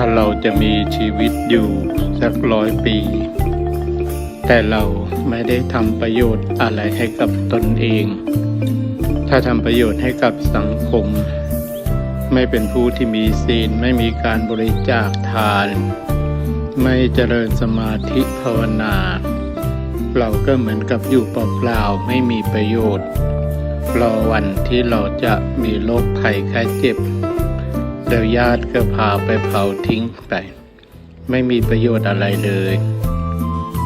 ถ้าเราจะมีชีวิตอยู่สักร้อยปี แต่เราไม่ได้ทำประโยชน์อะไรให้กับตนเอง ถ้าทำประโยชน์ให้กับสังคม ไม่เป็นผู้ที่มีศีลไม่มีการบริจาคทาน ไม่เจริญสมาธิภาวนา เราก็เหมือนกับอยู่เปล่าๆไม่มีประโยชน์รอวันที่เราจะมีโรคภัยไข้เจ็บ แล้วญาติก็พาไปเผาทิ้งไป ไม่มีประโยชน์อะไรเลย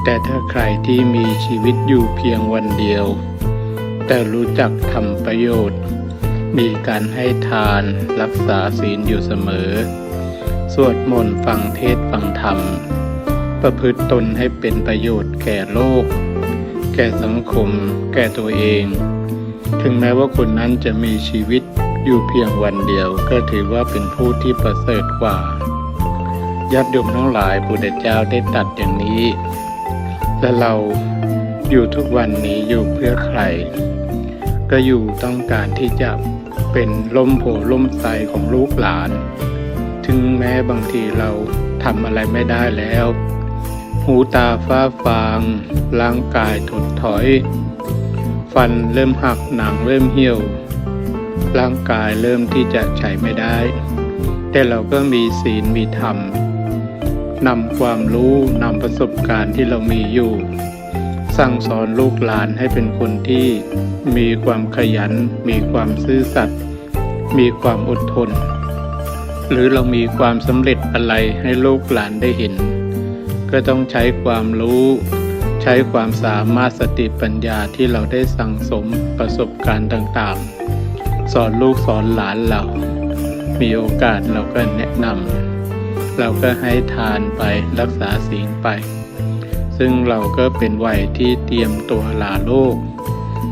แต่ถ้าใครที่มีชีวิตอยู่เพียงวันเดียว แต่รู้จักทำประโยชน์ มีการให้ทานรักษาศีลอยู่เสมอ สวดมนต์ฟังเทศน์ฟังธรรม ประพฤติตนให้เป็นประโยชน์แก่โลก แก่สังคม แก่ตัวเอง ถึงแม้ว่าคนนั้นจะมีชีวิต อยู่เพียงวันเดียวก็ถือว่าเป็นผู้ที่ประเสริฐกว่าญาติโยมทั้งหลายพุทธเจ้าได้ตัดอย่างนี้ และเราอยู่ทุกวันนี้อยู่เพื่อใคร ก็อยู่ต้องการที่จะเป็นลมโผล่มใสของลูกหลาน ถึงแม้บางทีเราทำอะไรไม่ได้แล้ว หูตาฟ้าฟาง ร่างกายถดถอย ฟันเริ่มหักหนังเริ่มเหี่ยว ร่างกายเริ่มที่จะใช้ไม่ได้ แต่เราก็มีศีลมีธรรมนำความรู้นำประสบการณ์ที่เรามีอยู่ สั่งสอนลูกหลานให้เป็นคนที่มีความขยัน มีความซื่อสัตย์มีความอดทน หรือเรามีความสำเร็จอะไรให้ลูกหลานได้เห็น ก็ต้องใช้ความรู้ใช้ความสามารถสติปัญญาที่เราได้สั่งสมประสบการณ์ต่างๆ สอนลูกสอนหลานเรา มีโอกาสเราก็แนะนำเราก็ให้ทานไปรักษาศีลไป ซึ่งเราก็เป็นวัยที่เตรียมตัวลาโลก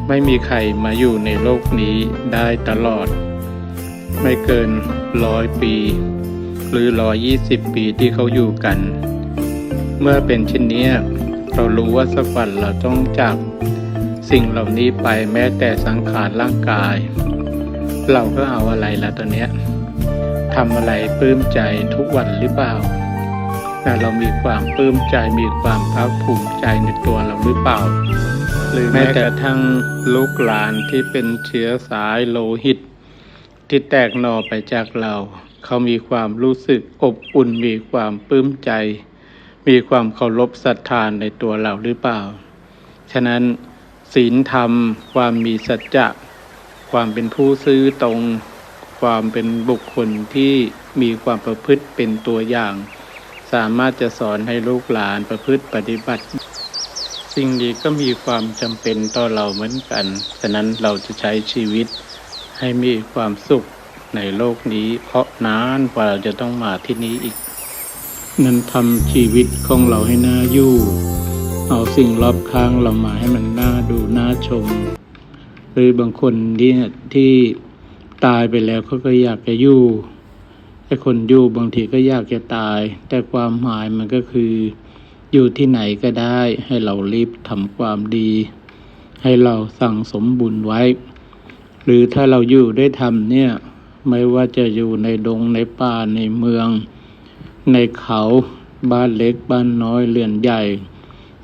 ไม่มีใครมาอยู่ในโลกนี้ได้ตลอด ไม่เกินร้อยปี หรือร้อยยี่สิบปีที่เขาอยู่กัน เมื่อเป็นเช่นนี้เรารู้ว่าสักวันเราต้องจากสิ่งเหล่านี้ไปแม้แต่สังขารร่างกาย เราก็เอาอะไรละตอนเนี้ยทำอะไรปลื้มใจทุกวันหรือเปล่าแต่เรามีความปลื้มใจมีความภาคภูมิใจในตัวเราหรือเปล่า หรือแม้แต่ทั้งลูกหลานที่เป็นเชื้อสายโลหิต ที่แตกหน่อไปจากเรา เขามีความรู้สึกอบอุ่นมีความปลื้มใจ มีความเคารพศรัทธานในตัวเราหรือเปล่า ฉะนั้นศีลธรรมความมีสัจจะ ความเป็นผู้ซื่อตรง ความเป็นบุคคลที่มีความประพฤติเป็นตัวอย่าง สามารถจะสอนให้ลูกหลานประพฤติปฏิบัติ สิ่งนี้ก็มีความจำเป็นต่อเราเหมือนกัน ฉะนั้นเราจะใช้ชีวิตให้มีความสุขในโลกนี้ เพราะนานกว่าเราจะต้องมาที่นี้อีก นั้นทำชีวิตของเราให้น่าอยู่ เอาสิ่งรอบข้างเรามาให้มันน่าดูน่าชม หรือบางคนเนี่ที่ตายไปแล้วเขาก็อยากจะอยู่ไอ้คนอยู่บางทีก็อยากจะตาย แต่ความหมายมันก็คือ อยู่ที่ไหนก็ได้ ให้เรารีบทำความดี ให้เราสั่งสมบุญไว้ หรือถ้าเราอยู่ได้ทำเนี่ย ไม่ว่าจะอยู่ในดงในป่าในเมือง ในเขาบ้านเล็กบ้านน้อยเรือนใหญ่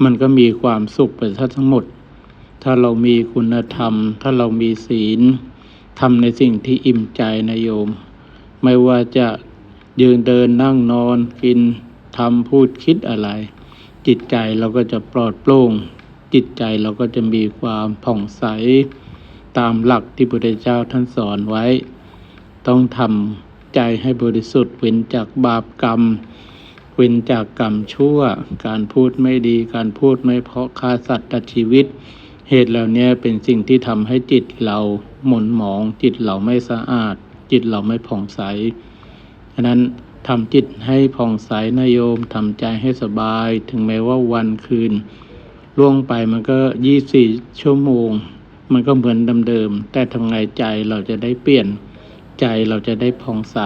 มันก็มีความสุขไปทั้งหมด ถ้าเรามีคุณธรรม ถ้าเรามีศีลทำในสิ่งที่อิ่มใจนะโยม ไม่ว่าจะยืนเดินนั่งนอนกินทำพูดคิดอะไร จิตใจเราก็จะปลอดโปร่ง จิตใจเราก็จะมีความผ่องใส ตามหลักที่พระพุทธเจ้าท่านสอนไว้ ต้องทำใจให้บริสุทธิ์เว้นจากบาปกรรม เว้นจากกรรมชั่ว การพูดไม่ดีการพูดไม่เพราะฆ่าสัตว์ตัดชีวิต เหตุเหล่านี้เป็นสิ่งที่ทำให้จิตเราหม่นหมอง จิตเราไม่สะอาด จิตเราไม่ผ่องใสฉะนั้นทำจิตให้ผ่องใสนะโยมทำใจให้สบาย ถึงแม้ว่าวันคืนล่วงไปมันก็ยี่สี่ชั่วโมง มันก็เหมือนเดิมๆแต่ทำไงใจเราจะได้เปลี่ยน ใจเราจะได้ผ่องใส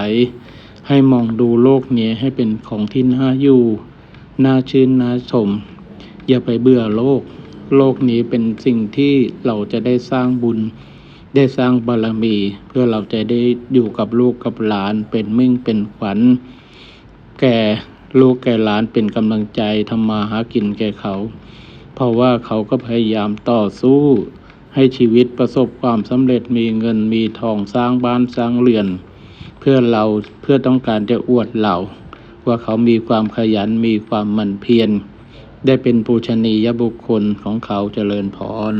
ให้มองดูโลกนี้ให้เป็นของที่น่าอยู่ น่าชื่นน่าชม อย่าไปเบื่อโลก โลกนี้เป็นสิ่งที่เราจะได้สร้างบุญ ได้สร้างบารมี เพื่อเราจะได้อยู่กับลูกกับหลานเป็นมิ่งเป็นขวัญ แก่ลูกแก่หลานเป็นกำลังใจทำมาหากินแก่เขา เพราะว่าเขาก็พยายามต่อสู้ ให้ชีวิตประสบความสำเร็จมีเงินมีทองสร้างบ้านสร้างเรือน เพื่อเราเพื่อต้องการจะอวดเรา ว่าเขามีความขยันมีความหมั่นเพียร ได้เป็นปูชนียบุคคลของเขาเจริญพร